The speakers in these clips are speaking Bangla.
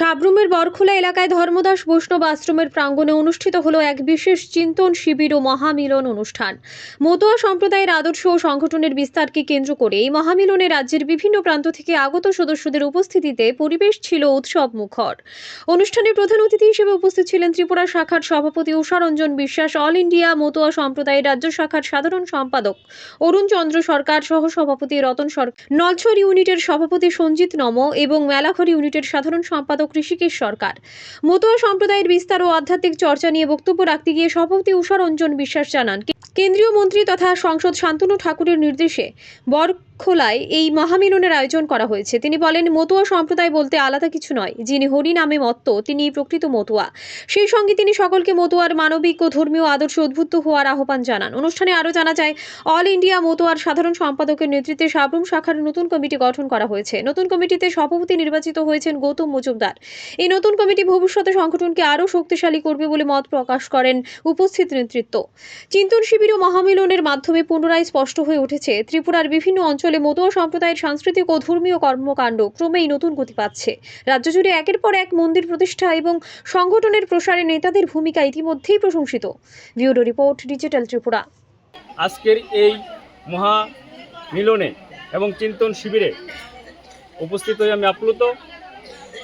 সাবরুমের বরখোলা এলাকায় ধর্মদাস বৈষ্ণব আশ্রমের প্রাঙ্গণে অনুষ্ঠিত হলো এক বিশেষ চিন্তন শিবির ও মহামিলন অনুষ্ঠান। মতুয়া সম্প্রদায়ের আদর্শ ও সংগঠনের বিস্তারকে কেন্দ্র করে এই মহামিলনে রাজ্যের বিভিন্ন প্রান্ত থেকে আগত সদস্যদের উপস্থিতিতে পরিবেশ ছিল উৎসব মুখর অনুষ্ঠানে প্রধান অতিথি হিসেবে উপস্থিত ছিলেন ত্রিপুরা শাখার সভাপতি উষারঞ্জন বিশ্বাস, অল ইন্ডিয়া মতুয়া সম্প্রদায়ের রাজ্য শাখার সাধারণ সম্পাদক অরুণ চন্দ্র সরকার সহ সভাপতি রতন সরকার নলছর ইউনিটের সভাপতি সঞ্জিত নম এবং মেলাঘর ইউনিটের সাধারণ সম্পাদক ঋষিকেশ সরকার। মতুয়া সম্প্রদায়ের বিস্তার ও আধ্যাত্মিক চর্চা নিয়ে বক্তব্য রাখতে গিয়ে সভাপতি উষা রঞ্জন বিশ্বাস জানান কেন্দ্রীয় মন্ত্রী তথা সংসদ শান্তনু ঠাকুরের নির্দেশে বরখোলায় এই মহামিলনের আয়োজন করা হয়েছে। তিনি বলেন, মতুয়া সম্প্রদায় বলতে আলাদা কিছু নয়, যিনি হরি নামে মত্ত, তিনি প্রকৃত মতুয়া। সেই সঙ্গে তিনি সকলকে মতুয়ার মানবিক ও ধর্মীয় আদর্শে উদ্বুদ্ধ হওয়ার আহ্বান জানান। অনুষ্ঠানে আরও জানা যায়, অল ইন্ডিয়া মতুয়ার সাধারণ সম্পাদকের নেতৃত্বে সাবরুম শাখার নতুন কমিটি গঠন করা হয়েছে। নতুন কমিটিতে সভাপতি নির্বাচিত হয়েছেন গৌতম মজুমদার। এই নতুন কমিটি ভবিষ্যতে সংগঠনকে আরও শক্তিশালী করবে বলে মত প্রকাশ করেন উপস্থিত নেতৃত্ব। চিন্তন শিবির মহামিলনের মাধ্যমে পুনরায় স্পষ্ট হয়ে উঠেছে, ত্রিপুরার বিভিন্ন অঞ্চলে মতুয়া সম্প্রদায়ের সাংস্কৃতিক ও ধর্মীয় কর্মকাণ্ড ক্রমেই নতুন গতি পাচ্ছে। রাজ্য জুড়ে একের পর এক মন্দির প্রতিষ্ঠা এবং সংগঠনের প্রসারে নেতাদের ভূমিকা ইতিমধ্যেই প্রশংসিত। Bureau report, digital Tripura. আজকের এই মহা মিলনে এবং চিন্তন শিবিরে উপস্থিত হয়ে আমি আপ্লুত।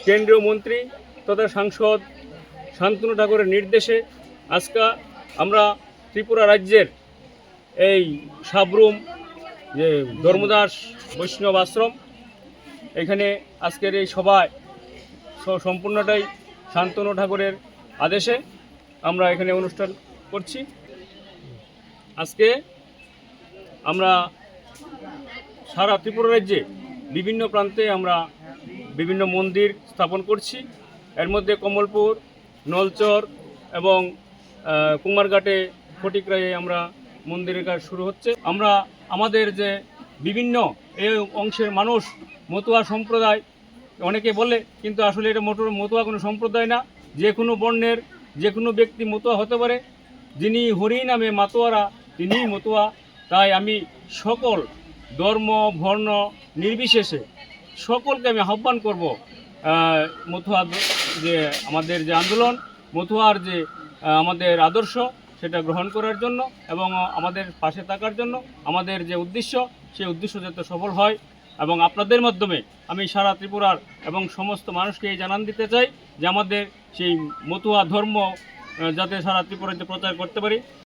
কেন্দ্রীয় মন্ত্রী তথা সাংসদ শান্তনু ঠাকুরের নির্দেশে আজকে আমরা ত্রিপুরা রাজ্যের এই সাবরুম, যে ধর্মদাস বৈষ্ণব আশ্রম, এখানে আজকের এই সভায় সম্পূর্ণটাই শান্তনু ঠাকুরের আদেশে আমরা এখানে অনুষ্ঠান করছি। আজকে আমরা সারা ত্রিপুরা রাজ্যে বিভিন্ন প্রান্তে আমরা বিভিন্ন মন্দির স্থাপন করছি। এর মধ্যে কমলপুর, নলচর এবং কুমারঘাটে ফটিকরায়ে আমরা মন্দিরের কাজ শুরু হচ্ছে। আমরা আমাদের যে বিভিন্ন এই অংশের মানুষ, মতুয়া সম্প্রদায়, অনেকে বলে, কিন্তু আসলে এটা মোটর মতুয়া কোনো সম্প্রদায় না। যে কোনো বর্ণের, যে কোনো ব্যক্তি মতুয়া হতে পারে। যিনি হরি নামে মাতোয়ারা, তিনিই মতুয়া। তাই আমি সকল ধর্ম, বর্ণ নির্বিশেষে সকলকে আমি আহ্বান করব মতুয়া যে আমাদের যে আন্দোলন, মতুয়ার যে আমাদের আদর্শ সেটা গ্রহণ করার জন্য এবং আমাদের পাশে থাকার জন্য আমাদের যে উদ্দেশ্য, সেই উদ্দেশ্য যাতে সফল হয় এবং আপনাদের মাধ্যমে আমি সারা ত্রিপুরার এবং সমস্ত মানুষকে এই জানান দিতে চাই যে আমাদের সেই মতুয়া ধর্ম যাতে সারা ত্রিপুরাতে প্রচার করতে পারি।